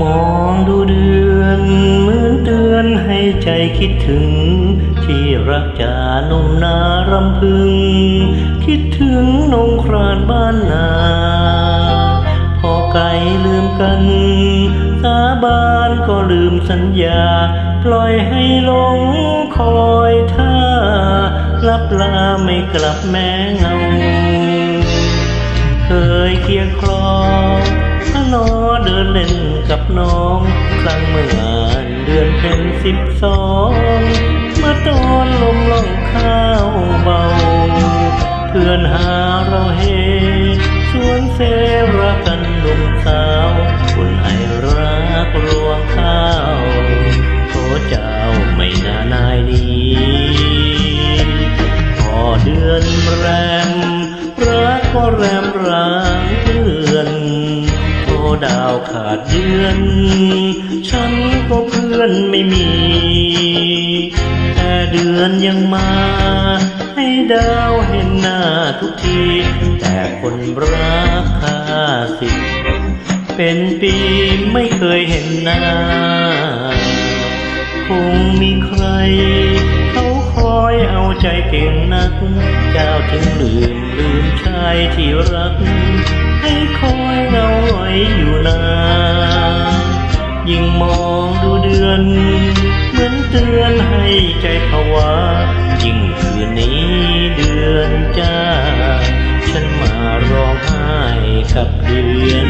มองดูเดือนเหมือนเตือนให้ใจคิดถึง ที่รักจานุ่มนารำพึง คิดถึงนงครานบ้านนา พอไกลลืมกัน สาบานก็ลืมสัญญา ปล่อยให้หลงคอยท่าลับลาไม่กลับแม้เงา เคยเคียงคลอ นอเดินเล่นกับน้อง ครั้งเมื่อเดือนเพ็ญสิบสองเมื่อตอนลมล่องข้าวเบา เพื่อนหาเราเฮชวนเซรักกันหนุ่มสาวคนให้รักรวงข้าวโทเจ้าไม่น่านายดีพอเดือนแรมรักก็แรมร้างเดาวขาดเดือน ฉันก็เพื่อนไม่มี แต่เดือนยังมา ให้ดาวเห็นหน้าทุกที แต่คนรักค่าสิ เป็นปีไม่เคยเห็นหน้า คงมีใคร เขาคอยเอาใจเก่งนัก เจ้าถึงลืมลืมชายที่รัก อยอยู่นานยิ่งมองดูเดือน เหมือนเตือนให้ใจผวายิ่งคืนนี้เดือนจ้า ฉันมาร้องไห้กับเดือน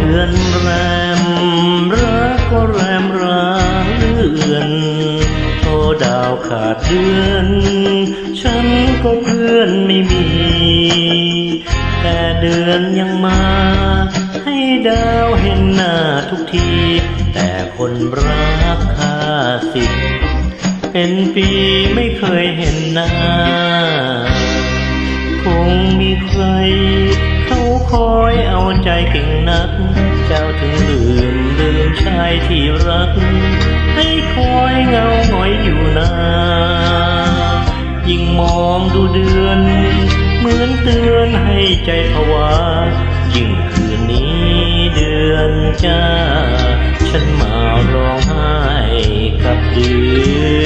เดือนแรมรักก็แรมร้างเดือนโทดาวขาดเดือน ฉันก็เพื่อนไม่มี แต่เดือนยังมา ให้ดาวเห็นหน้าทุกที แต่คนรักค่าสิบเป็นปีไม่เคยเห็นหน้า คงมีใคร เขาคอยเอาใจเก่งนัก เจ้าถึงลืมลืมชายที่รัก ให้คอยเงาหงอยอยู่นานยิ่งมองดูเดือน เหมือนเตือนให้ใจผวา ยิ่งคืนนี้เดือนจ้า ฉันมาร้องไห้กับเดือน